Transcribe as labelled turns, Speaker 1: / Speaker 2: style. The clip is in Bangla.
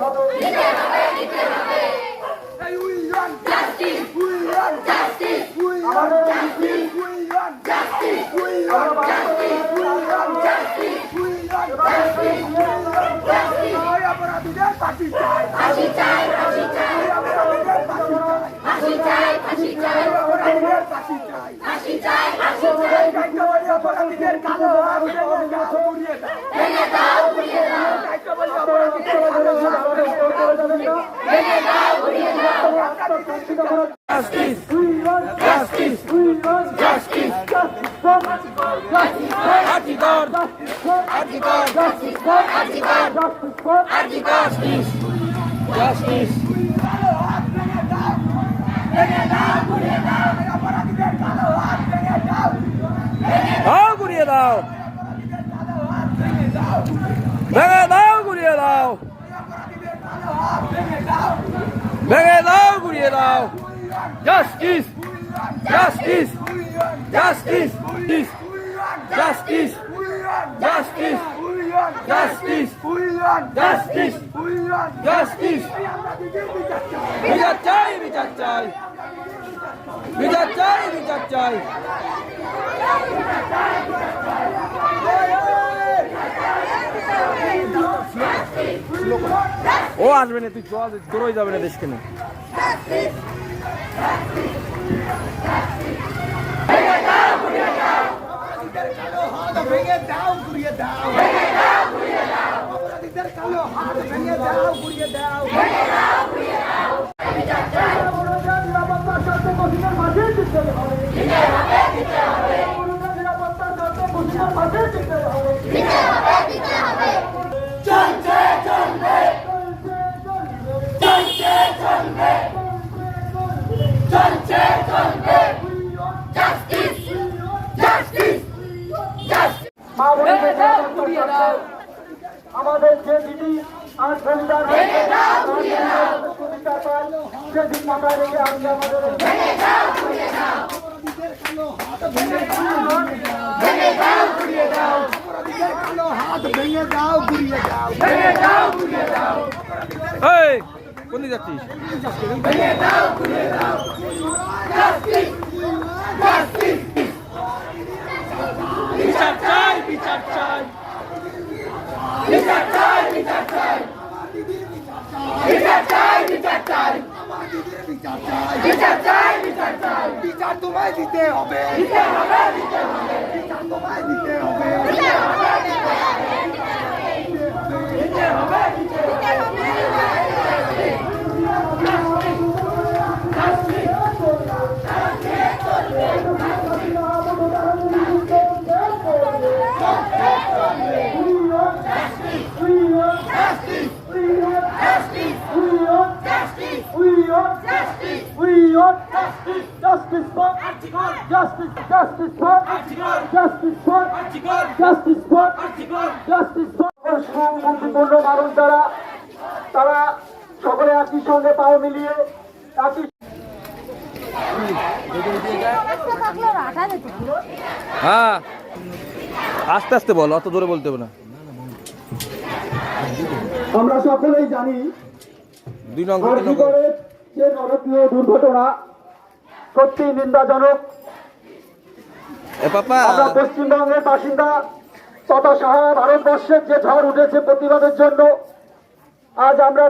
Speaker 1: হবে। নিতে হবে নিতে হবে এই we run justice we run justice we আমাদের justice we run
Speaker 2: justice we run justice we run justice we run justice we run justice হয় অপরাধীদের ফাঁসি চাই ফাঁসি চাই ফাঁসি চাই অপরাধীদের ফাঁসি চাই ফাঁসি চাই অপরাধীদের ফাঁসি চাই ফাঁসি চাই ফাঁসি চাই অপরাধীদের কালো হাত ভেঙে দাও ভেঙে দাও
Speaker 1: Justice! We want justice! We want justice! Justice for
Speaker 2: Antigone!
Speaker 1: Justice for
Speaker 2: Antigone!
Speaker 1: Justice for Antigone! Justice for Antigone!
Speaker 2: Justice! Justice! Ó, guria da alma! ভেঙে দাও
Speaker 3: গুড়িয়ে দাও justice justice justice justice justice justice justice justice বিচার চাই বিচার চাই বিচার চাই বিচার চাই ও আসবে না তুই চল তোরই যাবে না দেশকে না
Speaker 2: ভেঙে দাও ঘুরিয়ে দাও ভেঙে দাও ঘুরিয়ে দাও অপরাধীদের কালো হাত ভেঙে দাও ঘুরিয়ে দাও ভেঙে দাও ঘুরিয়ে দাও
Speaker 1: নিরাপত্তা স্বাস্থ্যবাসীদের পাশে দিতে হবে
Speaker 2: দিতে হবে দিতে হবে
Speaker 1: নিরাপত্তা স্বাস্থ্যবাসীদের পাশে দিতে হবে
Speaker 2: দিতে হবে দিতে হবে চলছে চলবে চলছে চলবে চলছে চলবে জাস্টিস জাস্টিস জাস্টিস
Speaker 1: মা বোনেদের। আমাদের যে দিদি আর বলিদান সুবিচার পাই সেদিন মাথায় রেখে আজকে আমাদের এই
Speaker 2: ভেঙে দাও ঘুরিয়ে দাও ভেঙে দাও ঘুরিয়ে দাও অপরাধীদের কালো হাত ভেঙে দাও ঘুরিয়ে দাও ভেঙে দাও ঘুরিয়ে দাও
Speaker 3: এই কোন দিকে যাচ্ছিস
Speaker 2: ভেঙে দাও ঘুরিয়ে দাও জাস্টিস জাস্টিস বিচার চাই বিচার চাই বিচার চাই বিচার চাই। বিচার চাই বিচার চাই। বিচার চাই বিচার চাই বিচার তোমায় দিতে হবে। দিতে হবে দিতে হবে বিচার তোমায় দিতে হবে দিতে হবে দিতে হবে দিতে হবে দিতে হবে
Speaker 1: Justice for justice, justice for justice for justice for justice for শান্তিপূর্ণ মানুষ যারা তারা সকলে একই সঙ্গে পাও মিলিয়ে একই
Speaker 3: হ্যাঁ। আস্তে আস্তে বল অত জোরে বলতে হবে না।
Speaker 1: আমরা সকলেই জানি
Speaker 3: দুই নং তিন নং
Speaker 1: আর্থিকরের যে নরকীয় দুর্ঘটনা সত্যি নিন্দাজনক। আমরা পশ্চিমবঙ্গের বাসিন্দা তথা সারা ভারতবর্ষের যে ঝড় উঠেছে প্রতিবাদের জন্য আজ আমরা